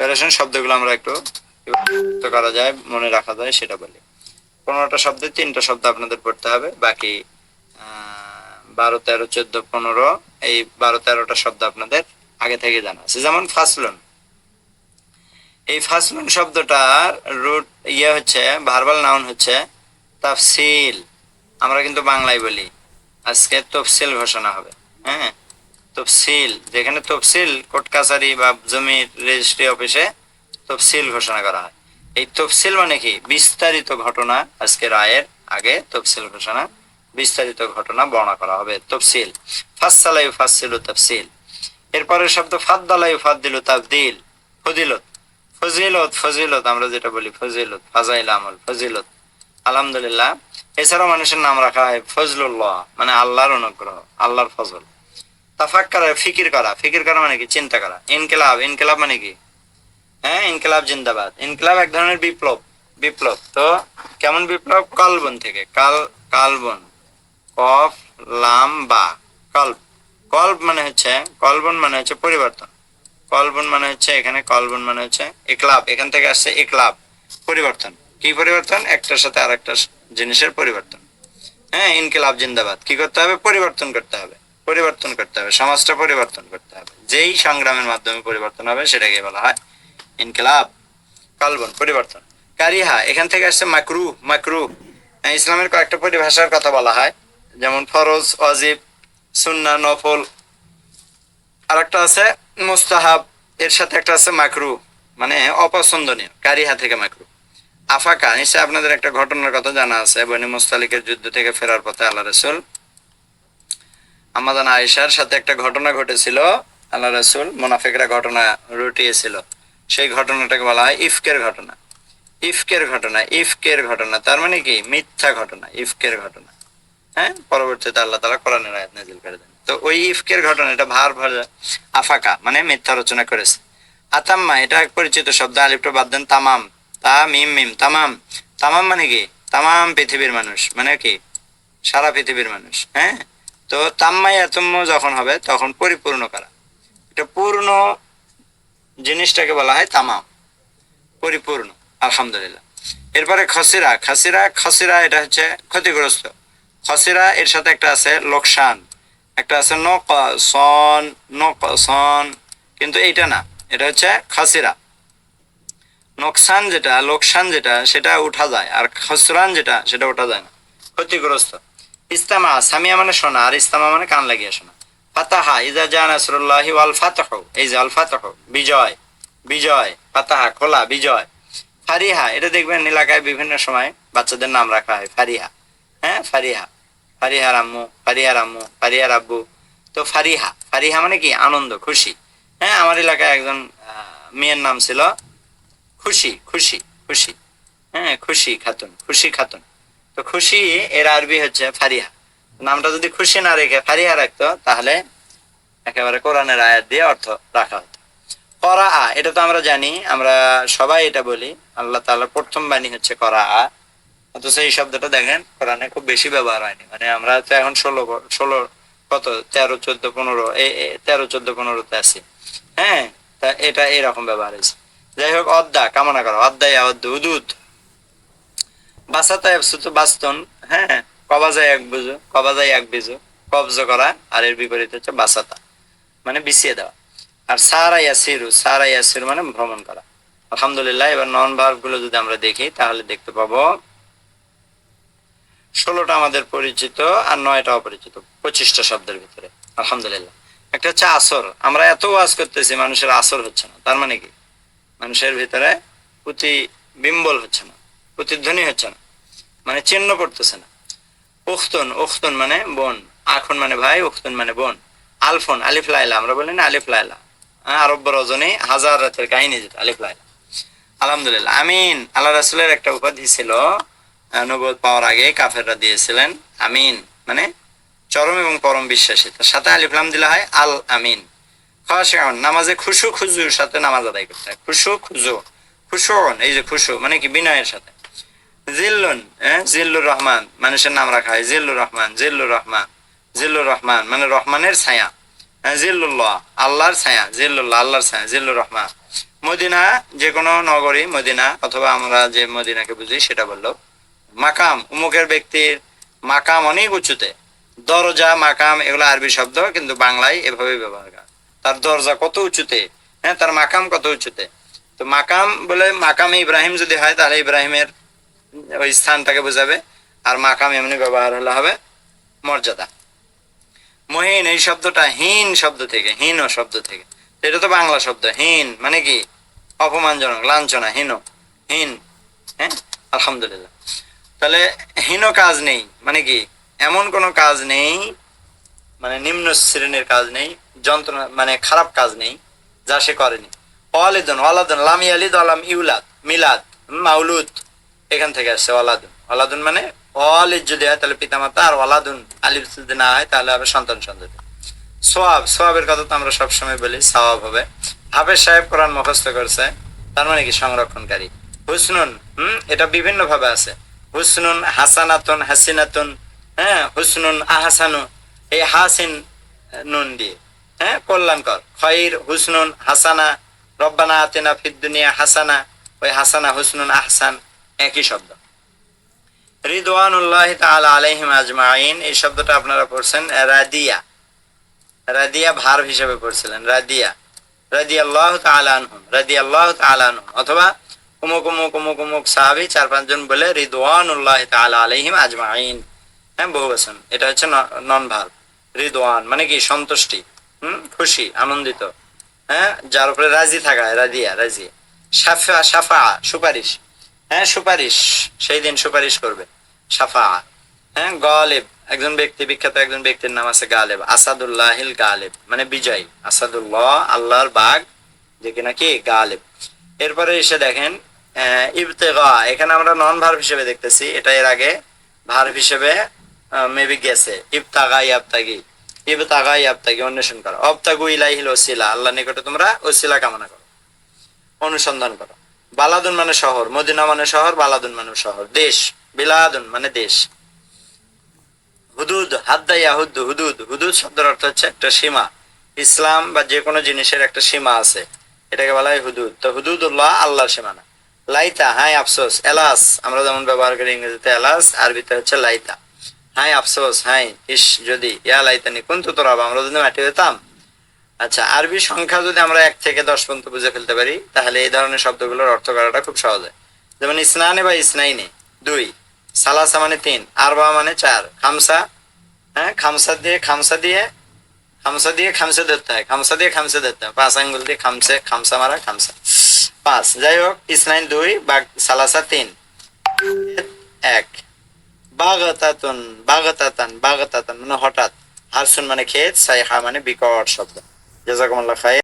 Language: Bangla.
প্যারেশন শব্দগুলো আমরা একটু করা যায়, মনে রাখা যায়, সেটা বলি। পনেরোটা শব্দে তিনটা শব্দ আপনাদের পড়তে হবে, বাকি বারো, তেরো, চোদ্দ, পনেরো, এই বারো, তেরোটা শব্দ আপনাদের আগে থেকে জানা আছে। যেমন ফাসলুন। এই ফাসলুন শব্দটার রুট ইয়ে হচ্ছে ভার্বাল নাউন হচ্ছে তাফসিল। আমরা কিন্তু বাংলায় বলি। আজকে তফসিল ঘোষণা হবে হ্যাঁ? তফসিল, যেখানে তফসিল, কোর্ট কাছারি বা জমির রেজিস্ট্রি অফিসে তফসিল ঘোষণা করা হয়। এই তফসিল মানে কি? বিস্তারিত ঘটনা, আজকে রায়ের আগে তফসিল ঘোষণা, বিস্তারিত ঘটনা বর্ণনা করা হবে। তফসিল ফাসালাই ফাসিল তফসিল। এরপরের শব্দ ফাদ্দালাই ফাদ্দিল তাবদিল। ফজিলত ফজিলত ফজিলত, আমরা যেটা বলি ফজিলত, ফাজাইল আমল, ফজিলত। আলহামদুলিল্লাহ, এছাড়াও মানুষের নাম রাখা হয় ফজলুল্লাহ মানে আল্লাহর অনুগ্রহ, আল্লাহর ফজল। তাফাক্কার ফিকির করা। ফিকির করা মানে কি? চিন্তা করা। ইনকেলাব। ইনকেলাব মানে কি? হ্যাঁ ইনকেলাব জিন্দাবাদ। ইনকেলাব এক ধরনের বিপ্লব। বিপ্লব। তো কেমন বিপ্লব? কালবন থেকে। কাল, কালবন। কফ, লাম, বা। কল্প। কল্প মানে হচ্ছে কলবন মানে হচ্ছে পরিবর্তন। কলবন মানে হচ্ছে এখানে কলবন মানে হচ্ছে একলাব এখান থেকে আসছে একলাব পরিবর্তন। কি পরিবর্তন? একটার সাথে আরেকটা জিনিসের পরিবর্তন। হ্যাঁ ইনকিলাব জিন্দাবাদ। কি করতে হবে? পরিবর্তন করতে হবে। পরিবর্তন করতে হবে, সমাজটা পরিবর্তন করতে হবে। যেই সংগ্রামের মাধ্যমে পরিবর্তন হবে সেটাকে বলা হয় ইনকিলাব, কালবন, পরিবর্তন। কারিহা এখান থেকে আসছে মাকরু মাকরু। ইসলামের কয়েকটা পরিভাষার কথা বলা হয়, যেমন ফরজ অজিব সুন্না, নফল। আর একটা আছে মুস্তাহাব, এর সাথে একটা আছে মাকরু মানে অপছন্দনীয় কারিহা থেকে মাকরু। আফাকা নিশ্চয় আপনাদের একটা ঘটনার কথা জানা আছে, বনি মুস্তালিকের যুদ্ধ থেকে ফেরার পথে আল্লাহ রসুল আমাদান আয়েশার সাথে একটা ঘটনা ঘটেছিল, আল্লাহ রসুল মোনাফেকরা ঘটনা রটিয়েছিল। সেই ঘটনাটাকে বলা হয় ইফকের ঘটনা। ইফকের ঘটনা ইফকের ঘটনা, তার মানে কি? মিথ্যা ঘটনা, ইফকের ঘটনা। হ্যাঁ? পরবর্তীতে আল্লাহ তালা কোরআনের আয়াত নাজিল করে দেন। তো ওই ইফকের ঘটনা এটা ভার ভার আফাকা মানে মিথ্যা রচনা করেছে। আতাম্মা, এটা এক পরিচিত শব্দ আলিফটা বাদ দেন তামাম। তা, মিম মিম, তামাম। তামাম মানে কি? তামাম পৃথিবীর মানুষ মানে কি? সারা পৃথিবীর মানুষ হ্যাঁ? তো তাম্মাই আতম্য যখন হবে, তখন পরিপূর্ণ করা? এটা পূর্ণ জিনিসটাকে বলা হয় তামাম। পরিপূর্ণ, আলহামদুলিল্লাহ। এরপরে খসিরা, খাসিরা, খসিরা এটা হচ্ছে ক্ষতিগ্রস্ত। খসিরা এর সাথে একটা আছে লোকসান, একটা আছে নকসন কিন্তু এইটা না, এটা হচ্ছে খাসিরা। নোকসান যেটা, লোকসান যেটা, সেটা উঠা যায়, আর খসরান যেটা, সেটা উঠা যায় না। ক্ষতিগ্রস্ত। ইস্তামা, সামিয়া মানে শোনা, আর ইস্তামা মানে কান লাগিয়ে শোনা। ফাতাহা, ইজা জা নাসরুল্লাহি ওয়াল ফাতাহ, এই যে আল ফাতাহ, বিজয় বিজয়, ফাতাহা, খোলা, বিজয়। ফারিহা, এটা দেখবেন এলাকায় বিভিন্ন সময় বাচ্চাদের নাম রাখা হয়, ফারিহা। হ্যাঁ ফারিহা। ফারিহা আম্মু, ফারিহার রাম্মু ফারিহার রাব্বু তো ফারিহা ফারিহা মানে কি? আনন্দ, খুশি। হ্যাঁ আমার এলাকায় একজন মেয়ের নাম ছিল খুশি খুশি খুশি। হ্যাঁ খুশি খাতুন খুশি খাতুন। তো খুশি এর আরবি হচ্ছে ফারিহা। নামটা যদি খুশি না রেখে ফারিহা রাখতো, তাহলে একেবারে কোরআনের আয়াত দিয়ে অর্থ রাখা হতো। করা আ এটা তো আমরা জানি, আমরা সবাই এটা বলি। আল্লাহ তাআলার প্রথম বাণী হচ্ছে করা আ অথচ এই শব্দটা দেখেন, কোরআনে খুব বেশি ব্যবহার হয়নি। মানে আমরা তো এখন ষোলো ষোলো কত? তেরো, চোদ্দ, পনেরো এই তেরো, চোদ্দ, পনেরোতে আছি। হ্যাঁ তা এটা এরকম ব্যবহার হয়েছে। যাই হোক, অদ্দা, কামনা করা। অদ্দায় অদ্দ উদুত বাসাতা সুত বাস্তন হ্যাঁ এক বুঝো এক বিজু, কবজ করা, আর এর বিপরীত হচ্ছে বাসাতা মানে বিছিয়ে দেওয়া। আর সারা ইয়াসিরু সারা ইয়াসিরু মানে ভ্রমণ করা। আলহামদুলিল্লাহ, এবার নন ভার্বগুলো যদি আমরা দেখি, তাহলে দেখতে পাবো, ষোলোটা আমাদের পরিচিত আর নয়টা অপরিচিত, পঁচিশটা শব্দের ভিতরে, আলহামদুলিল্লাহ। একটা হচ্ছে আসর, আমরা এত ওয়াজ করতেছি, মানুষের আসর হচ্ছে না, তার মানে কি? মানুষের ভিতরে প্রতি বিম্বল হচ্ছে না। প্রতিধ্বনি হচ্ছে না। মানে চিহ্ন পড়তেছে না। উখতুন উখতুন মানে বোন আখন মানে ভাই উখতুন মানে বোন। আলফোন আলিফ লাইলা আমরা বলি না আলিফ লাইলা। হ্যাঁ, আরব্য রজনী হাজার রাতের কাহিনী যেটা আলিফ লাইলা। আলহামদুলিল্লাহ আমিন আল্লাহ রাসুলের একটা উপাধি ছিল নবুয়ত পাওয়ার আগে কাফেররা দিয়েছিলেন আমিন মানে চরম এবং পরম বিশ্বাসী। তার সাথে আলিফলাম দিলা হয় আল আমিন। খাওয়া নামাজে খুশু খুজুর সাথে নামাজ আদায় করতে হয়। খুশু খুজু খুশুন এই যে খুশু মানে কি বিনয়ের সাথে। জিল্লুন হ্যাঁ জিল্লুর রহমান, মানুষের নাম রাখা হয় জিল্লুর রহমান জিল্লুর রহমান জিল্লুর রহমান মানে রহমানের ছায়া হ্যাঁ জিল্লুল্লাহ, আল্লাহর ছায়া, জিল্লুল্লাহ, আল্লাহর ছায়া, জিল্লুর রহমান। মদিনা যে কোনো নগরী, মদিনা, অথবা আমরা যে মদিনাকে বুঝি সেটা বলল। মাকাম, উমুকের ব্যক্তির মাকাম অনেক উঁচুতে। দরজা, মাকাম, এগুলো আরবি শব্দ, কিন্তু বাংলায় এভাবে ব্যবহার করা তার দরজা কত উঁচুতে? হ্যাঁ তার মাকাম কত উঁচুতে? তো মাকাম বলে মাকাম ইব্রাহিম যদি হয়, তাহলে ইব্রাহিমের ওই স্থানটাকে বোঝাবে। আর মাকাম এমনি ব্যবহার হলে হবে মর্যাদা। মহিন, এই শব্দটা হীন শব্দ থেকে, হীন শব্দ থেকে। এটা তো বাংলা শব্দ, হীন মানে কি? অপমানজনক, লাঞ্ছনা, হীন হীন হ্যাঁ? আলহামদুলিল্লাহ। তাহলে হীন কাজ নেই মানে কি? এমন কোনো কাজ নেই মানে নিম্ন শ্রেণির কাজ নেই, যন্ত্রণা মানে খারাপ কাজ নেই, যা সে করেনি। ওয়ালিদুন, ওয়ালাদুন, লাম ইয়ালিদ ওয়ালাম ইউলাদ, মিলাদ, মাউলুদ। এখান থেকে আসছে ওয়ালাদুন। ওয়ালাদুন মানে ওয়ালিদ যদি হয় তাহলে পিতামাতা, আর ওয়ালাদুন আলিফ যদি না হয় তাহলে হবে সন্তান সন্ততি। সোয়াব, সোয়াবের কথা তো আমরা সবসময় বলি, সওয়াব হবে। হাফেজ সাহেব কোরআন মুখস্থ করছে, তার মানে কি? সংরক্ষণকারী। হুসনুন, হুম? এটা বিভিন্ন ভাবে আছে। হুসনুন হাসানাতুন হাসিনাতুন হ্যাঁ? হুসনুন আহাসানু, এই হাসিন নুন দিয়ে হ্যাঁ? কল্যাণকর খয়র, হুসনুন হাসানা, রব্বানা আতিনা ফিদ্দুনিয়া হাসানা, ওই হাসানা হুসনুন আহসান। একই শব্দ। রিদওয়ানুল্লাহ আলাইহিম আজমাইন, এই শব্দটা আপনারা পড়ছেন রাদিয়া। রাদিয়া ভার হিসেবে পড়ছিলেন, রাদিয়া। হ্যাঁ এটা হচ্ছে নন মানে কি? সন্তুষ্টি। হুম? খুশি, আনন্দিত। হ্যাঁ? যার উপরে রাজি রাজিয়া রাজি। সাফা সাফা সুপারিশ। হ্যাঁ সুপারিশ। সেই দিন সুপারিশ করবে। সাফা। হ্যাঁ গালেব। একজন ব্যক্তি, বিখ্যাত একজন ব্যক্তির নাম আছে গালেব। আসাদুল্লাহিল গালেব। মানে বিজয়। আসাদুল্লাহ, আল্লাহর বাগ, যে কিনা কি? গালেব। এরপরে এসে দেখেন এখানে আমরা নন ভার্ব হিসেবে দেখতেছি। এটা এর আগে ভার্ব হিসেবে মেবি গেছে। ইবতাগা, ইয়াবতাগি। ইবতাগা, ইয়াবতাগি অন্বেষণ করো। অবতাগু ইলাইহিল ওসিলা। আল্লাহ নিকটে তোমরা ওসিলা কামনা করো। অনুসন্ধান করো। বালাদুন মানে শহর, মদিনা মানে শহর, বালাদুন মানে শহর। দেশ, বিলাদুন মানে দেশ। হুদুদ হাদ্দাইয়া হুদ্দু হুদুদ। হুদুদ শব্দের অর্থ হচ্ছে একটা সীমা। ইসলাম বা যে কোনো জিনিসের একটা সীমা আছে। এটাকে বলা হয় হুদুদ। তো হুদুদ হুদুদুল্লাহ আল্লাহর সীমানা। লাইতা, হাই, আফসোস, এলাস। আমরা যেমন ব্যবহার করি ইংরেজিতে এলাস, আরবিতে হচ্ছে লাইতা। হাই, আফসোস, হাই, ইস, যদি, ইয়া, লাইতানি কোনটু তোরা আমরা যদি মাটি হতাম আচ্ছা আরবি সংখ্যা যদি আমরা এক থেকে দশ পর্যন্ত বুঝে ফেলতে পারি, তাহলে এই ধরনের শব্দগুলোর অর্থ করাটা খুব সহজ হয়। যেমন, ইসনানে বা ইসনাইনে, দুই। সালাসা মানে তিন, আরবা মানে চার। খামসা হ্যাঁ খামসা দিয়ে খামসা দিয়ে খামসা দিয়ে খামসে ধরতে হয়। খামসা দিয়ে খামসে ধরতে হয়। পাঁচ আঙ্গুল দিয়ে খামসে, খামসা মারা খামসা। পাঁচ। যাই হোক, ইসনাইন দুই বা সালাসা তিন। এক। বাগতাতুন, বাগতাতান বাগতাতান মানে হঠাৎ। হারসুন মানে ক্ষেত, সাইহা মানে বিকট শব্দ। জাজাকুমুল্লাহ খাই